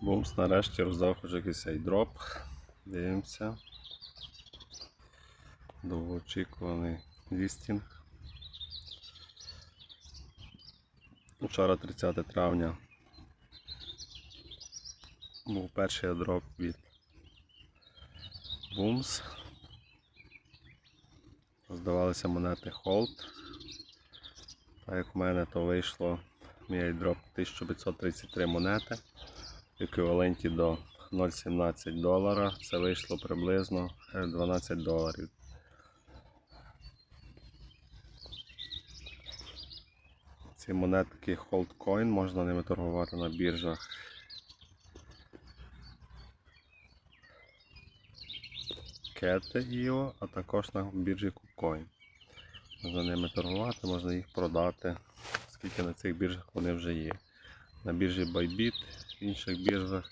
Бумс нарешті роздав хоч якийсь айдроп. Дивимося. Довгоочікуваний лістінг. Вчора 30 травня був перший айдроп від Бумс. Роздавалися монети Hold. Так як в мене то вийшло мій айдроп 1533 монети в еквіваленті до 0,17 долара. Це вийшло приблизно е, 12 доларів. Ці монетки Holdcoin, можна ними торгувати на біржах. Ket.io, а також на біржі KuCoin. Можна ними торгувати, можна їх продати, оскільки на цих біржах вони вже є. На біржі Bybit, інших біржах.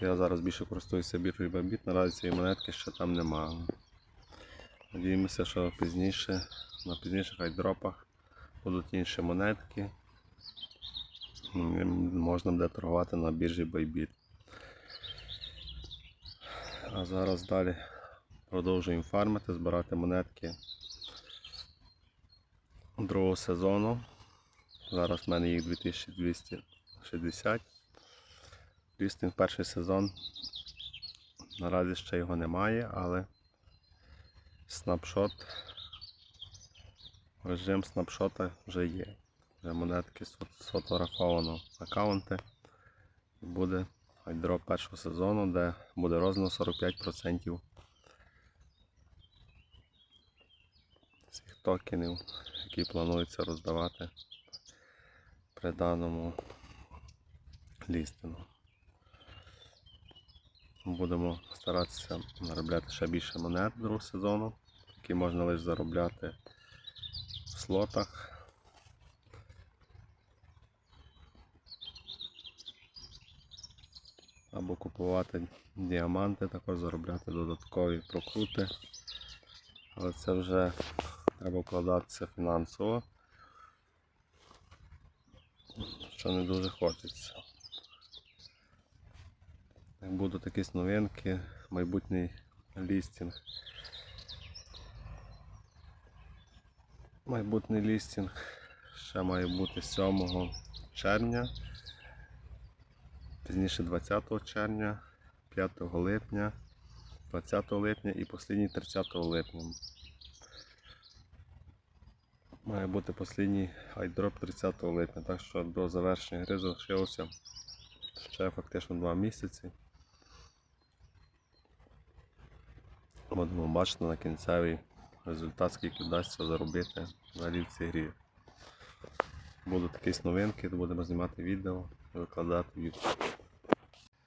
Я зараз більше користуюся біржею Bybit, наразі цієї монетки ще там немає. Надіємося, що пізніше, на пізніших айдропах будуть інші монетки. Можна буде торгувати на біржі Bybit. А зараз далі продовжуємо фармити, збирати монетки другого сезону. Зараз в мене їх 2260. Лістинг перший сезон. Наразі ще його немає, але снапшот. Режим снапшота вже є. Вже монетки сфот- сфотографовано аккаунти. Буде айдроп першого сезону, де буде розмір 45% цих токенів, які планується роздавати при даному лістингу. Будемо старатися заробляти ще більше монет другого сезону, які можна лише заробляти в слотах. Або купувати діаманти, також заробляти додаткові прокрути. Але це вже треба вкладатися фінансово, що не дуже хочеться. Як будуть якісь новинки, майбутній лістінг. Майбутній лістінг ще має бути 7 червня, пізніше 20 червня, 5 липня, 20 липня і останній 30 липня. Має бути останній айдроп 30 липня, так що до завершення гри залишилося ще фактично 2 місяці. Будемо бачити на кінцевий результат, скільки вдасться заробити взагалі в цій грі. Будуть якісь новинки, то будемо знімати відео викладати в YouTube.